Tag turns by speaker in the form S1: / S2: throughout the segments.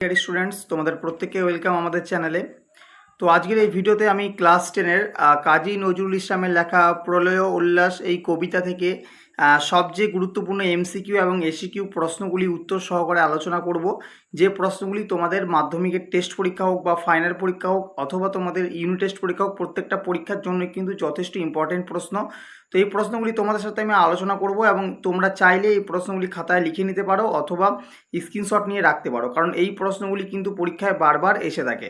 S1: Dear students তোমাদের প্রত্যেককে welcome আমাদের চ্যানেলে তো আজকের এই ভিডিওতে আমি ক্লাস টেনের কাজী নজরুল ইসলামের লেখা প্রলয় উল্লাস এই কবিতা থেকে সবচেয়ে গুরুত্বপূর্ণ এমসিকিউ এবং এসিকিউ প্রশ্নগুলি উত্তর সহকারে আলোচনা করব। যে প্রশ্নগুলি তোমাদের মাধ্যমিকের টেস্ট পরীক্ষা হোক বা ফাইনাল পরীক্ষা হোক অথবা তোমাদের ইউনিট টেস্ট পরীক্ষা হোক, প্রত্যেকটা পরীক্ষার জন্য কিন্তু যথেষ্ট ইম্পর্টেন্ট প্রশ্ন। তো এই প্রশ্নগুলি তোমাদের সাথে আমি আলোচনা করব এবং তোমরা চাইলে এই প্রশ্নগুলি খাতায় লিখে নিতে পারো অথবা স্ক্রিনশট নিয়ে রাখতে পারো। কারণ এই প্রশ্নগুলি কিন্তু পরীক্ষায় বারবার এসে থাকে।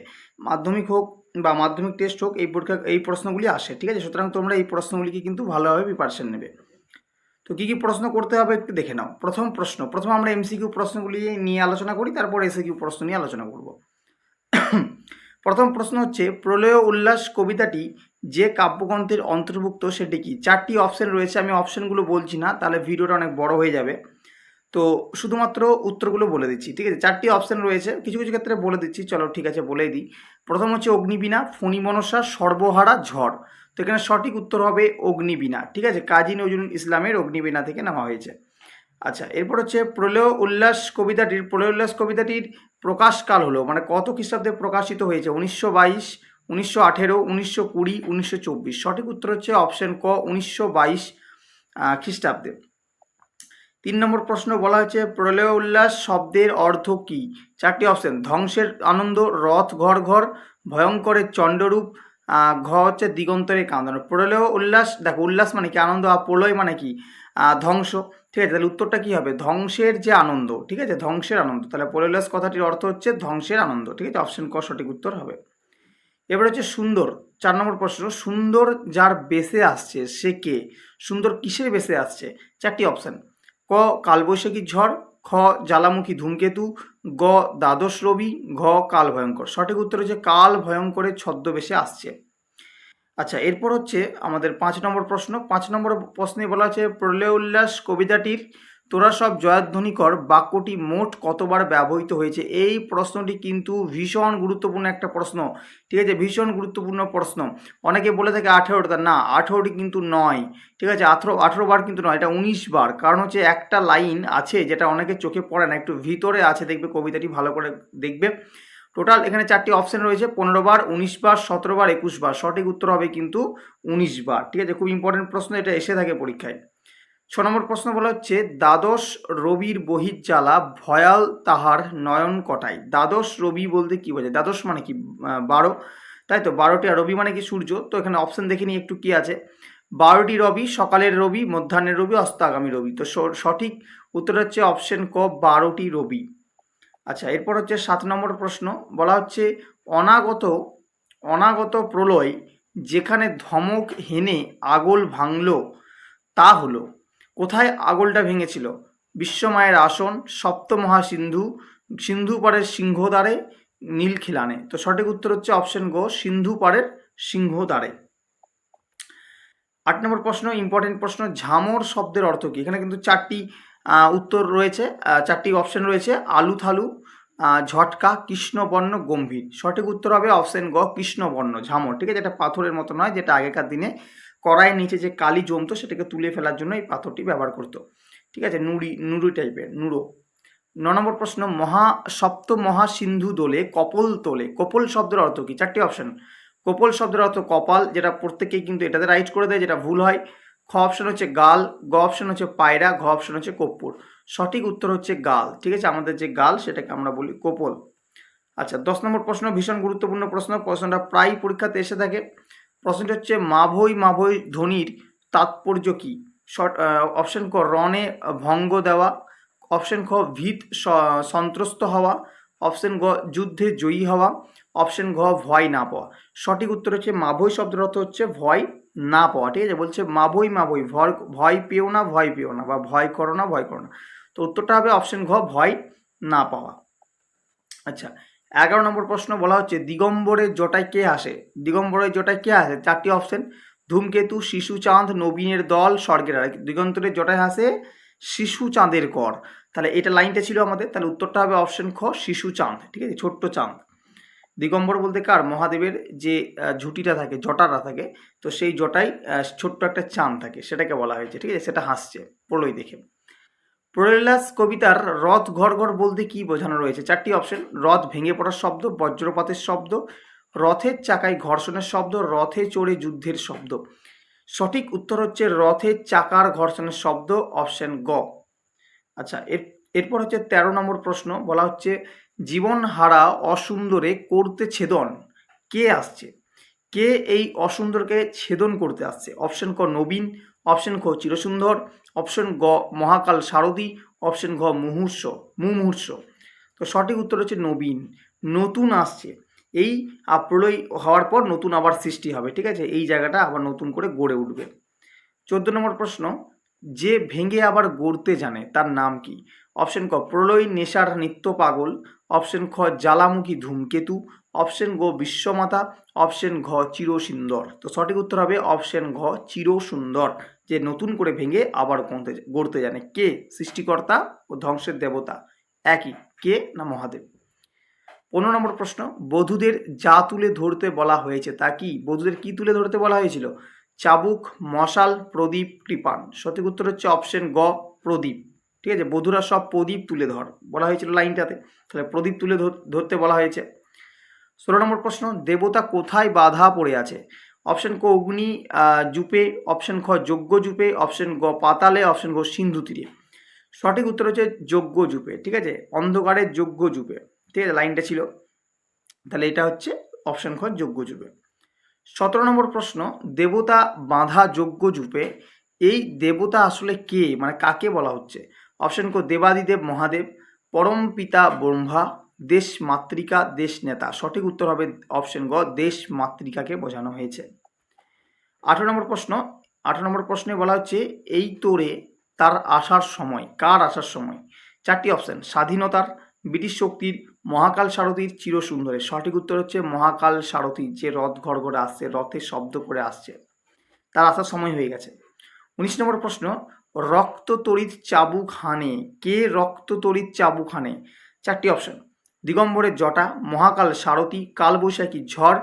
S1: মাধ্যমিক হোক বা মাধ্যমিক টেস্ট হোক, এই পরীক্ষা, এই প্রশ্নগুলি আসে, ঠিক আছে? সুতরাং তোমরা এই প্রশ্নগুলিকে কিন্তু ভালোভাবে প্রিপারেশন নেবে। তো কী কী প্রশ্ন করতে হবে একটু দেখে নাও। প্রথম প্রশ্ন, প্রথম আমরা এমসিকিউ প্রশ্নগুলি নিয়ে আলোচনা করি, তারপর এসিকিউ প্রশ্ন নিয়ে আলোচনা করব। প্রথম প্রশ্ন হচ্ছে, প্রলয় উল্লাস কবিতাটি যে কাব্যগ্রন্থের অন্তর্ভুক্ত সেটি কি? চারটি অপশন রয়েছে, আমি অপশনগুলো বলছি না, তাহলে ভিডিওটা অনেক বড় হয়ে যাবে। তো শুধুমাত্র উত্তরগুলো বলে দিচ্ছি, ঠিক আছে? চারটি অপশন রয়েছে, কিছু কিছু ক্ষেত্রে বলে দিচ্ছি, চলো ঠিক আছে বলেই দিই। প্রথম হচ্ছে অগ্নিবীণা ফণিমনসা সর্বহারা ঝড়। তো এখানে সঠিক উত্তর হবে অগ্নিবীণা, ঠিক আছে? কাজী নজরুল ইসলামের অগ্নিবীণা থেকে নেওয়া হয়েছে। আচ্ছা এরপর হচ্ছে প্রলয় উল্লাস কবিতাটির, প্রলয় উল্লাস কবিতাটির প্রকাশকাল হলো মানে কত খ্রিস্টাব্দে প্রকাশিত হয়েছে? উনিশশো বাইশ, উনিশশো আঠেরো, উনিশশো কুড়ি, উনিশশো চব্বিশ। সঠিক উত্তর হচ্ছে অপশন ক, উনিশশো বাইশ খ্রিস্টাব্দে। তিন নম্বর প্রশ্ন বলা হয়েছে, প্রলয় উল্লাস শব্দের অর্থ কি? চারটি অপশন, ধ্বংসের আনন্দ, রথ ঘর ঘর, ভয়ঙ্করের চণ্ডরূপ ঘ হচ্ছে দিগন্তরে কান্দন প্রলয় উল্লাস, দেখো উল্লাস মানে কি আনন্দ আর প্রলয় মানে কি? ধ্বংস। ঠিক আছে, তাহলে উত্তরটা কি হবে? ধ্বংসের যে আনন্দ, ঠিক আছে? ধ্বংসের আনন্দ। তাহলে প্রলয় কথাটির অর্থ হচ্ছে ধ্বংসের আনন্দ, ঠিক আছে? অপশন ক সঠিক উত্তর হবে। এবার হচ্ছে সুন্দর, চার নম্বর প্রশ্ন। সুন্দর যার বেসে আসছে, সে কে? সুন্দর কিসের বেসে আসছে? চারটি অপশন ক কালবৈশাখী ঝড় খ, জ্বালামুখী ধূমকেতু, গ, দ্বাদশ রবি, ঘ, কাল ভয়ঙ্কর। সঠিক উত্তর হচ্ছে কাল ভয়ঙ্করের ছদ্মবেশে আসছে। আচ্ছা এরপর হচ্ছে আমাদের পাঁচ নম্বর প্রশ্ন। পাঁচ নম্বর প্রশ্নে বলা আছে প্রলয় উল্লাস কবিতাটির তোরা সব জয়ধ্বনি কর, বাক্যটি মোট কতবার ব্যবহৃত হয়েছে? এই প্রশ্নটি কিন্তু ভীষণ গুরুত্বপূর্ণ একটা প্রশ্ন। ঠিক আছে? ভীষণ গুরুত্বপূর্ণ প্রশ্ন। অনেকে বলে থাকে আঠেরোটা না, আঠেরোটি কিন্তু নয়। ঠিক আছে? আঠেরো আঠেরো বার কিন্তু নয়, এটা উনিশ বার। কারণ হচ্ছে একটা লাইন আছে যেটা অনেকে চোখে পড়ে না, একটু ভিতরে আছে, দেখবে কবিতাটি ভালো করে দেখবে। টোটাল এখানে চারটি অপশন রয়েছে, পনেরো বার, উনিশ বার, সতেরো বার, একুশ বার। সঠিক উত্তর হবে কিন্তু উনিশ বার। ঠিক আছে? খুব ইম্পর্টেন্ট প্রশ্ন, এটা এসে থাকে পরীক্ষায়। ছ নম্বর প্রশ্ন বলা হচ্ছে, দ্বাদশ রবির বহির জ্বালা ভয়াল তাহার নয়ন কটাই দ্বাদশ রবি বলতে কি বোঝায়? দ্বাদশ মানে কি? বারো। তাই তো, বারোটি আর রবি মানে কি সূর্য? তো এখানে অপশন দেখে নিই একটু কি আছে। বারোটি রবি, সকালের রবি, মধ্যাহ্নের রবি, অস্তাগামী রবি। তো সঠিক উত্তর হচ্ছে অপশন ক, বারোটি রবি। আচ্ছা এরপর হচ্ছে সাত নম্বর প্রশ্ন। বলা হচ্ছে, অনাগত অনাগত প্রলয় যেখানে ধমক হেনে আগল ভাঙলো, তা হলো। কোথায় আগলটা ভেঙেছিল? বিশ্বমায়ের আসন, সপ্তমহাসিন্ধু, সিন্ধু পাড়ের সিংহদ্বারে নীলখিলানে তো সঠিক উত্তর হচ্ছে অপশন গো, সিন্ধু পাড়ের সিংহদ্বারে। আট নম্বর প্রশ্ন ইম্পর্টেন্ট প্রশ্ন, ঝামর শব্দের অর্থ কী? এখানে কিন্তু চারটি উত্তর রয়েছে চারটি অপশন রয়েছে আলু থালু ঝটকা, কৃষ্ণবর্ণ, গম্ভীর। সঠিক উত্তর হবে অপশন গ, কৃষ্ণবর্ণ, ঝামর। ঠিক আছে, এটা পাথরের মতো নয়, যেটা আগেকার দিনে কড়াইয়ের নিচে যে কালি জমতো সেটাকে তুলে ফেলার জন্য এই পাথরটি ব্যবহার করতো। ঠিক আছে? নুড়ি নুড়ি টাইপের, নুড়ো। ন নম্বর প্রশ্ন, মহা, সপ্ত মহাসিন্ধু দোলে কপল তোলে। কপল শব্দের অর্থ কি? চারটি অপশন। কপল শব্দের অর্থ কপাল, যেটা প্রত্যেকেই কিন্তু এটাতে রাইট করে দেয়, যেটা ভুল হয়। খ অপশন হচ্ছে গাল, গ অপশন হচ্ছে পায়রা, ঘ অপশন হচ্ছে কপ্পুর। সঠিক উত্তর হচ্ছে গাল। ঠিক আছে? আমাদের যে গাল, সেটাকে আমরা বলি কপল। আচ্ছা দশ নম্বর প্রশ্ন, ভীষণ গুরুত্বপূর্ণ প্রশ্ন। প্রশ্নটা প্রায় পরীক্ষাতে এসে থাকে। প্রশ্নটি হচ্ছে মাভৈ মাভৈ ধ্বনির তাৎপর্য কী? শর্ট অপশন ক, রণে ভঙ্গ দেওয়া। অপশন খ, ভীত সন্ত্রস্ত হওয়া। অপশন গ, যুদ্ধে জয়ী হওয়া। অপশন ঘ, ভয় না পাওয়া। সঠিক উত্তর হচ্ছে মাভৈ শব্দের অর্থ হচ্ছে ভয় না পাওয়া, ঠিক আছে? বলছে মাভৈ মাভৈ ভয় ভয় পেও না, ভয় পেও না, বা ভয় করো না, ভয় করো না। তো উত্তরটা হবে অপশন ঘ, ভয় না পাওয়া। আচ্ছা এগারো নম্বর প্রশ্ন বলা হচ্ছে দিগম্বরের জটায় কে আসে? দিগম্বরের জটায় কে আসে? চারটি অপশন ধূমকেতু শিশু চাঁদ নবীনের দল স্বর্গের আর দিগন্তরের জটায় আসে শিশু চাঁদের কর। তাহলে এটা লাইনটা ছিল আমাদের তাহলে উত্তরটা হবে অপশন খ শিশু চাঁদ ঠিক আছে? ছোট্ট চাঁদ। দিগম্বর বলতে কার? মহাদেবের যে ঝুটিটা থাকে জটাটা থাকে তো সেই আহ, ছোট্ট একটা চাঁদ থাকে সেটাকে বলা হয়েছে ঠিক আছে? সেটা হাসছে প্রলয় দেখে। প্রহ্লাস কবিতার রথ ঘর ঘর বলতে কি বোঝানো রয়েছে? চারটি অপশন, রথ ভেঙে পড়ার শব্দ, বজ্রপাতের শব্দ, রথের চাকায় ঘর্ষণের শব্দ, রথে চড়ে যুদ্ধের শব্দ। সঠিক উত্তর হচ্ছে রথের চাকার ঘর্ষণের শব্দ, অপশন গ। আচ্ছা এর, এরপর হচ্ছে তেরো নম্বর প্রশ্ন, বলা হচ্ছে জীবন হারা অসুন্দরে করতে ছেদন, কে আসছে? কে এই অসুন্দরকে ছেদন করতে আসছে? অপশন ক, নবীন অপশন খ চিরসুন্দর, অপশন গ মহাকাল সারথী, অপশন ঘ মুহূর্ষ, মুমূর্ষ। তো সঠিক উত্তর হচ্ছে নবীন। নতুন আসছে। এই প্রলয় হওয়ার পর নতুন আবার সৃষ্টি হবে, ঠিক আছে? এই জায়গাটা আবার নতুন করে গড়ে উঠবে। চোদ্দ নম্বর প্রশ্ন, যে ভেঙে আবার গড়তে জানে, তার নাম কি? অপশন ক, প্রলয়, নেশার, নিত্য পাগল। অপশন খ, জ্বালামুখী ধূমকেতু। অপশন গ বিশ্বমাতা, অপশন ঘ চিরসুন্দর। তো সঠিক উত্তর হবে অপশন ঘ চিরসুন্দর, যে নতুন করে ভেঙে আবার গড়তে গড়তে জানে। কে? সৃষ্টিকর্তা ও ধ্বংসের দেবতা। একই। কে না মহাদেব? পনেরো নম্বর প্রশ্ন, বধূদের যা তুলে ধরতে বলা হয়েছে তা কি? বধূদের কি তুলে ধরতে বলা হয়েছিল? চাবুক, মশাল, প্রদীপ কৃপান সঠিক উত্তর হচ্ছে অপশন গ, প্রদীপ। ঠিক আছে? বধূরা সব প্রদীপ তুলে ধর বলা হয়েছিল লাইনটাতে। তাহলে প্রদীপ তুলে ধর- ধরতে বলা হয়েছে। ষোলো নম্বর প্রশ্ন, দেবতা কোথায় বাধা পড়ে আছে? অপশন ক অগ্নি জুপে অপশন খ যজ্ঞ জুপে অপশন গ পাতালে অপশন গ সিন্ধু তীরে। সঠিক উত্তর হচ্ছে যজ্ঞ জুপে, ঠিক আছে? অন্ধকারের যজ্ঞ জুপে, ঠিক আছে? লাইনটা ছিল। তাহলে এটা হচ্ছে অপশন খ যজ্ঞ জুপে। সতেরো নম্বর প্রশ্ন, দেবতা বাঁধা যজ্ঞ জুপে, এই দেবতা আসলে কে? মানে কাকে বলা হচ্ছে? অপশন ক দেবাদিদেব মহাদেব, পরম পিতা ব্রহ্মা দেশ মাতৃকা, দেশ নেতা। সঠিক উত্তর হবে অপশন গ, দেশ মাতৃকাকে বোঝানো হয়েছে। আঠারো নম্বর প্রশ্ন, আঠারো নম্বর প্রশ্নে বলা হচ্ছে, এই তোরে তার আসার সময়, কার আসার সময়? চারটি অপশন স্বাধীনতার, ব্রিটিশ শক্তির, মহাকাল সারথীর, চিরসুন্দরের। সঠিক উত্তর হচ্ছে মহাকাল সারথী, যে রথ ঘর ঘরে আসছে রথের শব্দ করে আসছে। তার আসার সময় হয়ে গেছে। উনিশ নম্বর প্রশ্ন রক্ত তড়িৎ চাবুক হানে, কে রক্ত তড়িৎ চাবুক হানে? চারটি অপশন দিগম্বরের জটা, মহাকাল সারথী, কালবৈশাখী ঝড়,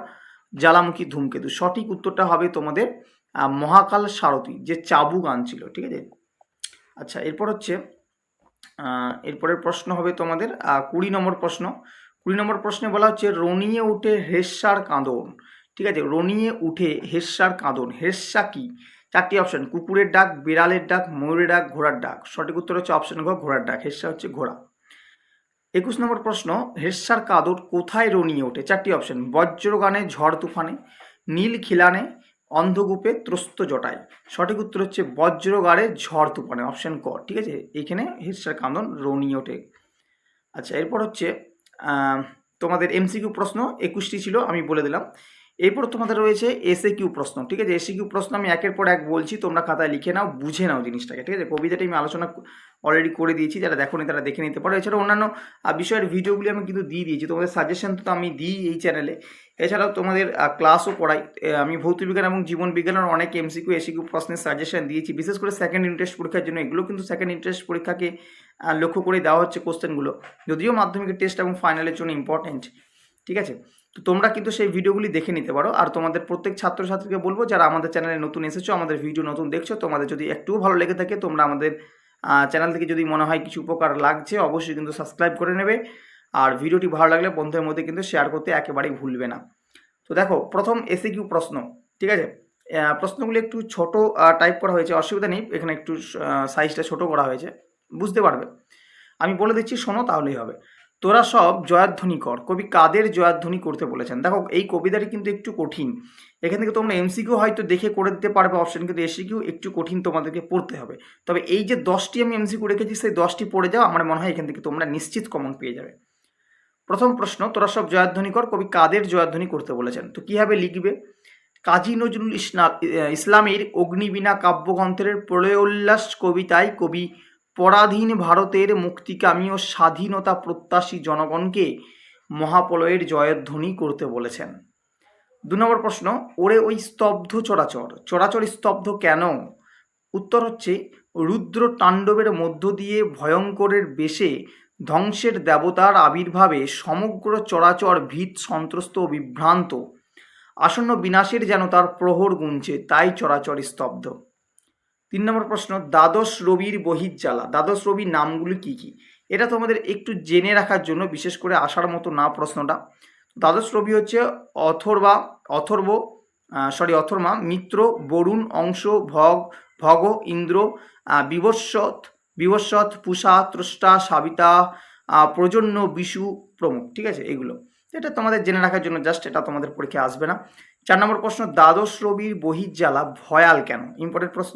S1: জ্বালামুখী ধূমকেতু। সঠিক উত্তরটা হবে তোমাদের মহাকাল সারথী, যে চাবুক আনছিল, ঠিক আছে? আচ্ছা এরপর হচ্ছে এরপরের প্রশ্ন হবে তোমাদের কুড়ি নম্বর প্রশ্ন। কুড়ি নম্বর প্রশ্নে বলা হচ্ছে, রনিয়ে উঠে হেস্যার কাঁদন। ঠিক আছে, রনিয়ে উঠে হেস্যার কাঁদন। হেস্যা কি? চারটি অপশন, কুকুরের ডাক, বিড়ালের ডাক, ময়ূরের ডাক, ঘোড়ার ডাক। সঠিক উত্তর হচ্ছে অপশন ঘ, ঘোড়ার ডাক। হেস্যা হচ্ছে ঘোড়া। একুশ নম্বর প্রশ্ন, হেসার কাদর কোথায় রনিয়ে ওঠে? চারটি অপশন বজ্রগানে, ঝড় তুফানে, নীল খিলানে, অন্ধকূপে ত্রস্ত জটায়। সঠিক উত্তর হচ্ছে বজ্রগাড়ে, ঝড় তুফানে অপশন ক। ঠিক আছে? এখানে হেসার কান্দন রনিয়ে ওঠে। আচ্ছা এরপর হচ্ছে তোমাদের এমসিকিউ প্রশ্ন, একুশটি ছিল, আমি বলে দিলাম। এরপর তোমাদের রয়েছে এসএ কিউ প্রশ্ন, ঠিক আছে? এসএ কিউ প্রশ্ন আমি একের পর এক বলছি, তোমরা খাতায় লিখে নাও, বুঝে নাও জিনিসটাকে, ঠিক আছে? কবিতাটি আমি আলোচনা অলরেডি করে দিয়েছি, যারা দেখোনি তারা দেখে নিতে পারো। এছাড়া অন্যান্য বিষয়ের ভিডিওগুলি আমি কিন্তু দিয়ে দিয়েছি, তোমাদের সাজেশন তো আমি দিই এই চ্যানেলে এছাড়াও তোমাদের ক্লাসও করাই আমি ভৌত বিজ্ঞান এবং জীবন বিজ্ঞানের অনেক এমসিকিউ এসিকিউ প্রশ্নের সাজেশন দিয়েছি, বিশেষ করে সেকেন্ড ইন্টারেস্ট পরীক্ষার জন্য। এগুলো কিন্তু সেকেন্ড ইন্টারেস্ট পরীক্ষাকে লক্ষ্য করে দেওয়া হচ্ছে কোশ্চেনগুলো যদিও মাধ্যমিকের টেস্ট এবং ফাইনালের জন্য ইম্পর্টেন্ট ঠিক আছে? তো তোমরা কিন্তু সেই ভিডিওগুলি দেখে নিতে পারো। আর তোমাদের প্রত্যেক ছাত্রছাত্রীকে বলব, যারা আমাদের চ্যানেলে নতুন এসেছ, আমাদের ভিডিও নতুন দেখছ, তোমাদের যদি একটুও ভালো লেগে থাকে, তোমরা আমাদের চ্যানেল থেকে যদি মনে হয় কিছু উপকার লাগছে, অবশ্যই কিন্তু সাবস্ক্রাইব করে নেবে। আর ভিডিওটি ভালো লাগলে বন্ধুদের মধ্যে কিন্তু শেয়ার করতে একেবারেই ভুলবে না। তো দেখো, প্রথম এসে কিউ প্রশ্ন, ঠিক আছে? প্রশ্নগুলি একটু ছোট টাইপ করা হয়েছে, অসুবিধা নেই। এখানে একটু সাইজটা ছোট করা হয়েছে, বুঝতে পারবে। আমি বলে দিচ্ছি, শোনো তাহলেই হবে। তোরা সব জয়াধ্বনি কর। কবি কাদের জয়াধ্বনি করতে বলেছেন? দেখো, এই কবিতাটি কিন্তু একটু কঠিন। এখান থেকে তোমরা এমসিকিউ হয়তো দেখে করে দিতে পারবে অপশন কিন্তু এসিকিউ একটু কঠিন তোমাদেরকে পড়তে হবে। তবে এই যে দশটি আমি এমসিকিউ রেখেছি, সেই দশটি পড়ে যাও, আমার মনে হয় এখান থেকে তোমরা নিশ্চিত কমন পেয়ে যাবে। প্রথম প্রশ্ন, তোরা সব জয়াধ্বনি কর, কবি কাদের জয়াধ্বনি করতে বলেছেন? তো কীভাবে লিখবে? কাজী নজরুল ইসলাম ইসলামের অগ্নিবীণা কাব্যগ্রন্থের প্রলয়োল্লাস কবিতায় কবি পরাধীন ভারতের মুক্তিকামী ও স্বাধীনতা প্রত্যাশী জনগণকে মহাপ্রলয়ের জয়ধ্বনি করতে বলেছেন। দু নম্বর প্রশ্ন, ওরে ওই স্তব্ধ চরাচর। চরাচর স্তব্ধ কেন? উত্তর হচ্ছে, রুদ্র তাণ্ডবের মধ্য দিয়ে ভয়ঙ্করের বেশে ধ্বংসের দেবতার আবির্ভাবে সমগ্র চরাচর ভীত, সন্ত্রস্ত ও বিভ্রান্ত। আসন্ন বিনাশের যেন তার প্রহর গুনছে, তাই চরাচর স্তব্ধ। তিন নম্বর প্রশ্ন, দ্বাদশ রবির বহির্জ্বালা। দ্বাদশ রবির নামগুলি কি কি? এটা তোমাদের একটু জেনে রাখার জন্য, বিশেষ করে আসার মতো না প্রশ্নটা। দ্বাদশ রবি হচ্ছে অথর্বা, অথর্ব সরি অথর্মা, মিত্র, বরুণ, অংশ, ভগ ভগ, ইন্দ্র বিবস্বত বিবস্বত পুষা, ত্রষ্টা, সাবিতা প্রজন্য, বিশু, প্রমুখ, ঠিক আছে, এগুলো। এটা তোমাদের জেনে রাখার জন্য জাস্ট এটা তোমাদের পরীক্ষায় আসবে না। চার নম্বর প্রশ্ন, দ্বাদশ রবির বহির্জ্বালা ভয়াল কেন? ইম্পর্টেন্ট প্রশ্ন।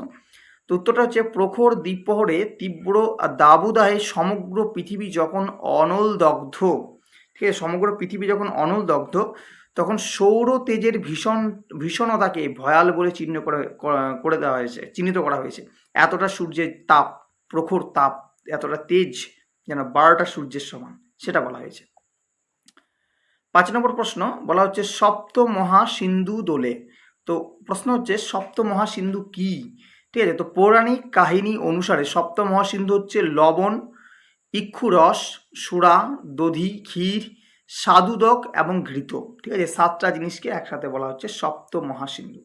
S1: তো উত্তরটা হচ্ছে প্রখর দ্বীপহরে তীব্র দাবুদাহে সমগ্র পৃথিবী যখন অনল দগ্ধ ঠিক আছে, সমগ্র পৃথিবী যখন অনল দগ্ধ তখন সৌর তেজের ভীষণ, ভীষণতাকে ভয়াল বলে চিহ্ন করে দেওয়া হয়েছে, চিহ্নিত করা হয়েছে। এতটা সূর্যের তাপ, প্রখর তাপ, এতটা তেজ যেন বারোটা সূর্যের সমান, সেটা বলা হয়েছে। পাঁচ নম্বর প্রশ্ন, বলা হচ্ছে সপ্ত মহাসিন্ধু দোলে। তো প্রশ্ন হচ্ছে সপ্ত মহাসিন্ধু কি? ঠিক আছে? তো পৌরাণিক কাহিনী অনুসারে সপ্ত মহাসিন্ধু হচ্ছে লবণ ইক্ষুরস সুরা, দধি, ক্ষীর, সাধুদক এবং ঘৃত। ঠিক আছে? সাতটা জিনিসকে একসাথে বলা হচ্ছে সপ্ত মহাসিন্ধু।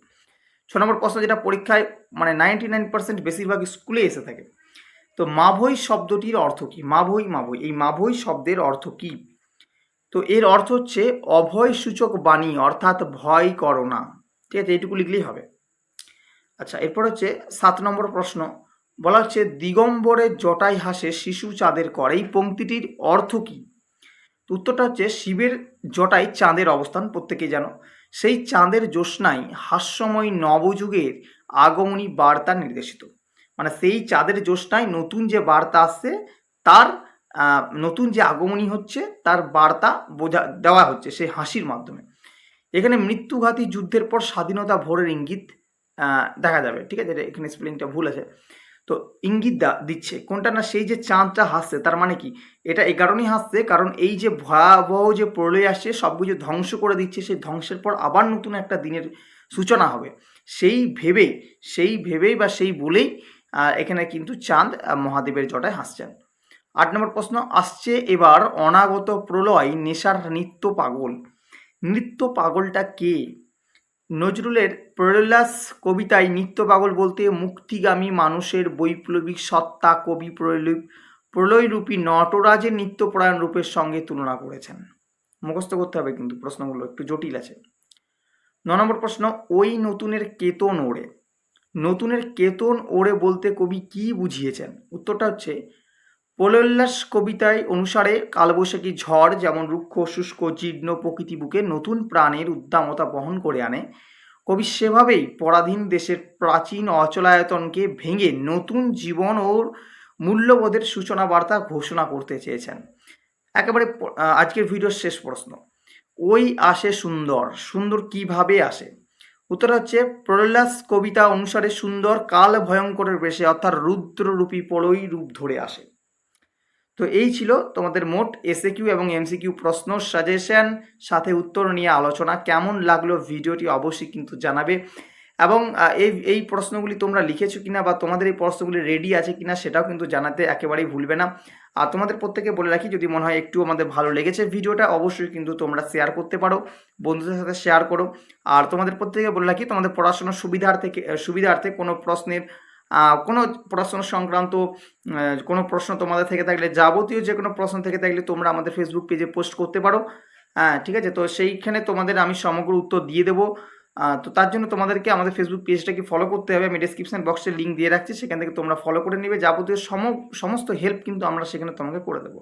S1: ছ নম্বর প্রশ্ন, যেটা পরীক্ষায় মানে নাইনটি নাইন পার্সেন্ট বেশিরভাগ স্কুলে এসে থাকে। তো মাভৈ শব্দটির অর্থ কি? মাভৈ মাভৈ এই মাভৈ শব্দের অর্থ কি? তো এর অর্থ হচ্ছে অভয় সূচক বাণী, অর্থাৎ ভয় করো না। ঠিক আছে? এইটুকু লিখলেই হবে। আচ্ছা এরপর হচ্ছে সাত নম্বর প্রশ্ন। বলা হচ্ছে দিগম্বরের জটাই হাসে শিশু চাঁদের কর। এই পংক্তিটির অর্থ কি? উত্তরটা হচ্ছে, শিবের জটাই চাঁদের অবস্থান প্রত্যেকে জানো। সেই চাঁদের জ্যোৎস্নায় হাস্যময় নবযুগের আগমনী বার্তা নির্দেশিত। মানে সেই চাঁদের জ্যোৎস্নায় নতুন যে বার্তা আসছে, তার নতুন যে আগমনী হচ্ছে, তার বার্তা বোঝা, দেওয়া হচ্ছে সেই হাসির মাধ্যমে। এখানে মৃত্যুঘাতী যুদ্ধের পর স্বাধীনতা ভোরের ইঙ্গিত দেখা যাবে, ঠিক আছে? এখানে স্পেলিংটা ভুল আছে। তো ইঙ্গিত দিচ্ছে, কোনটা না সেই যে চাঁদটা হাসছে, তার মানে কি? এটা এই কারণেই হাসছে, কারণ এই যে ভয়াবহ যে প্রলয় আসছে, সব কিছু ধ্বংস করে দিচ্ছে, সেই ধ্বংসের পর আবার নতুন একটা দিনের সূচনা হবে। সেই ভেবেই সেই ভেবেই বা সেই বলেই এখানে কিন্তু চাঁদ মহাদেবের জটায় হাসছেন। আট নম্বর প্রশ্ন, আসছে এবার অনাগত প্রলয় নেশার নৃত্য পাগল। নৃত্য পাগলটা কে? নজরুলের প্রলয়াস কবিতায় নিত্য পাগল বলতে মুক্তিগামী মানুষের বৈপ্লবিক সত্তা কবি প্রলয় প্রলয়রূপী নটরাজের নিত্যপরায়ণ রূপের সঙ্গে তুলনা করেছেন। মুখস্থ করতে হবে কিন্তু প্রশ্নগুলো একটু জটিল আছে। ন নম্বর প্রশ্ন, ওই নতুনের কেতন ওড়ে। নতুনের কেতন ওড়ে বলতে কবি কি বুঝিয়েছেন? উত্তরটা হচ্ছে প্রলোল্লাস কবিতায় অনুসারে কালবৈশাখী ঝড় যেমন রুক্ষ, শুষ্ক, জীর্ণ প্রকৃতি বুকে নতুন প্রাণের উদ্দামতা বহন করে আনে, কবি সেভাবেই পরাধীন দেশের প্রাচীন অচলায়তনকে ভেঙে নতুন জীবন ও মূল্যবোধের সূচনা বার্তা ঘোষণা করতে চেয়েছেন। একেবারে আজকের ভিডিওর শেষ প্রশ্ন। ওই আসে সুন্দর সুন্দর কীভাবে আসে? উত্তর হচ্ছে প্রহ্লাস কবিতা অনুসারে সুন্দর কাল ভয়ঙ্করের বেশে, অর্থাৎ রুদ্ররূপী পলই রূপ ধরে আসে। তো এই ছিল তোমাদের মোট এসএ কিউ এবং এমসিকিউ প্রশ্ন সাজেশন সাথে উত্তর নিয়ে আলোচনা। কেমন লাগল ভিডিওটি অবশ্যই কিন্তু জানাবে। এবং এই এই প্রশ্নগুলি তোমরা লিখেছো কিনা বা তোমাদের এই প্রশ্নগুলি রেডি আছে কিনা সেটাও কিন্তু জানাতে একেবারেই ভুলবে না। আর তোমাদের প্রত্যেকে বলে রাখি, যদি মনে হয় একটু আমাদের ভালো লেগেছে ভিডিওটা, অবশ্যই কিন্তু তোমরা শেয়ার করতে পারো, বন্ধুদের সাথে শেয়ার করো। আর তোমাদের প্রত্যেকে বলে রাখি, তোমাদের পড়াশোনার সুবিধার থেকে সুবিধার্থে কোনো প্রশ্নের কোনো প্রশ্ন সংক্রান্ত কোনো প্রশ্ন তোমাদের থেকে থাকলে, যাবতীয় যে কোনো প্রশ্ন থেকে থাকলে তোমরা আমাদের ফেসবুক পেজে পোস্ট করতে পারো। হ্যাঁ ঠিক আছে? তো সেইখানে তোমাদের আমি সমগ্র উত্তর দিয়ে দেবো। তো তার জন্য তোমাদেরকে আমাদের ফেসবুক পেজটাকে ফলো করতে হবে। আমি ডিসক্রিপশন বক্সে লিঙ্ক দিয়ে রাখছি। সেখান থেকে তোমরা ফলো করে নেবে। যাবতীয় সম, সমস্ত হেল্প কিন্তু আমরা সেখানে তোমাকে করে দেবো।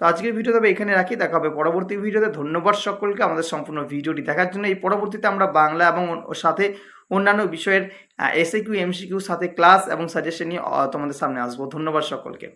S1: তো আজকের ভিডিও তবে এখানে রাখি। দেখা হবে পরবর্তী ভিডিওতে ধন্যবাদ সকলকে। আমাদের সম্পূর্ণ ভিডিওটি দেখার জন্য। এই পরবর্তীতে আমরা বাংলা এবং সাথে অন্যান্য বিষয়ের এসএ কিউ এমসিকিউ সাথে ক্লাস এবং সাজেশন নিয়ে তোমাদের সামনে আসব। ধন্যবাদ সকলকে।